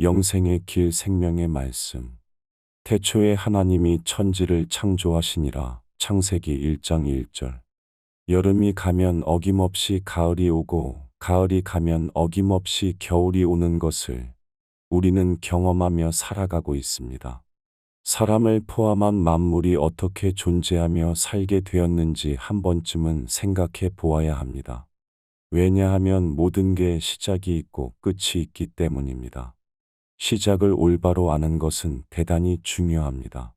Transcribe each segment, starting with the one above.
영생의 길 생명의 말씀. 태초에 하나님이 천지를 창조하시니라. 창세기 1장 1절. 여름이 가면 어김없이 가을이 오고 가을이 가면 어김없이 겨울이 오는 것을 우리는 경험하며 살아가고 있습니다. 사람을 포함한 만물이 어떻게 존재하며 살게 되었는지 한 번쯤은 생각해 보아야 합니다. 왜냐하면 모든 게 시작이 있고 끝이 있기 때문입니다. 시작을 올바로 아는 것은 대단히 중요합니다.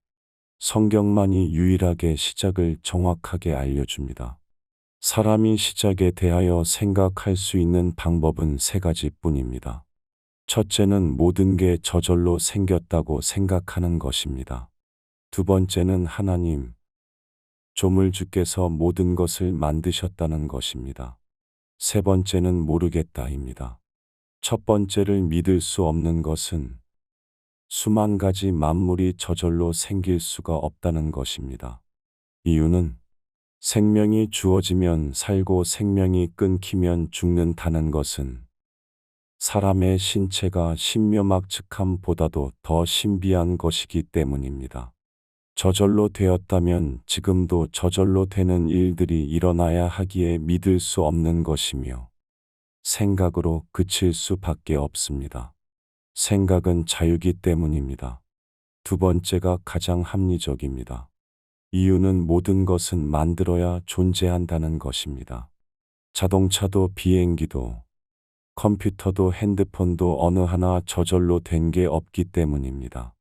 성경만이 유일하게 시작을 정확하게 알려줍니다. 사람이 시작에 대하여 생각할 수 있는 방법은 세 가지 뿐입니다. 첫째는 모든 게 저절로 생겼다고 생각하는 것입니다. 두 번째는 하나님, 조물주께서 모든 것을 만드셨다는 것입니다. 세 번째는 모르겠다입니다. 첫 번째를 믿을 수 없는 것은 수만 가지 만물이 저절로 생길 수가 없다는 것입니다. 이유는 생명이 주어지면 살고 생명이 끊기면 죽는다는 것은 사람의 신체가 신묘막측함보다도 더 신비한 것이기 때문입니다. 저절로 되었다면 지금도 저절로 되는 일들이 일어나야 하기에 믿을 수 없는 것이며 생각으로 그칠 수밖에 없습니다. 생각은 자유기 때문입니다. 두 번째가 가장 합리적입니다. 이유는 모든 것은 만들어야 존재한다는 것입니다. 자동차도 비행기도 컴퓨터도 핸드폰도 어느 하나 저절로 된 게 없기 때문입니다.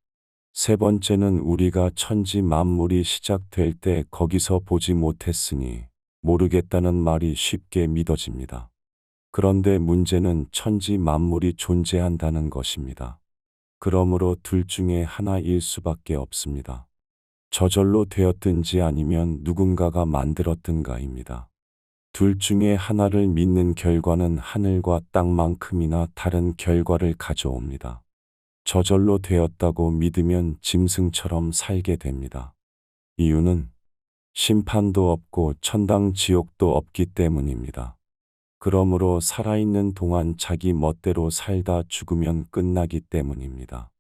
세 번째는 우리가 천지 만물이 시작될 때 거기서 보지 못했으니 모르겠다는 말이 쉽게 믿어집니다. 그런데 문제는 천지 만물이 존재한다는 것입니다. 그러므로 둘 중에 하나일 수밖에 없습니다. 저절로 되었든지 아니면 누군가가 만들었든가입니다. 둘 중에 하나를 믿는 결과는 하늘과 땅만큼이나 다른 결과를 가져옵니다. 저절로 되었다고 믿으면 짐승처럼 살게 됩니다. 이유는 심판도 없고 천당 지옥도 없기 때문입니다. 그러므로 살아있는 동안 자기 멋대로 살다 죽으면 끝나기 때문입니다.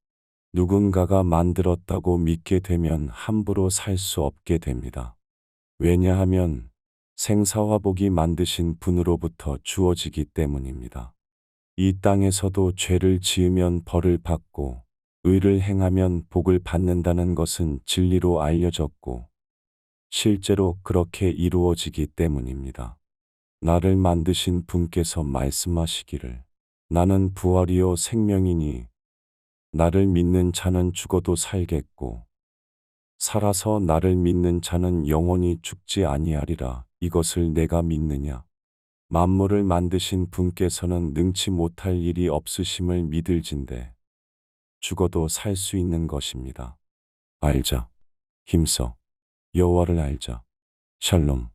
누군가가 만들었다고 믿게 되면 함부로 살 수 없게 됩니다. 왜냐하면 생사화복이 만드신 분으로부터 주어지기 때문입니다. 이 땅에서도 죄를 지으면 벌을 받고 의를 행하면 복을 받는다는 것은 진리로 알려졌고 실제로 그렇게 이루어지기 때문입니다. 나를 만드신 분께서 말씀하시기를 나는 부활이요 생명이니 나를 믿는 자는 죽어도 살겠고 살아서 나를 믿는 자는 영원히 죽지 아니하리라. 이것을 내가 믿느냐? 만물을 만드신 분께서는 능치 못할 일이 없으심을 믿을진데 죽어도 살 수 있는 것입니다. 알자. 힘써. 여호와를 알자. 샬롬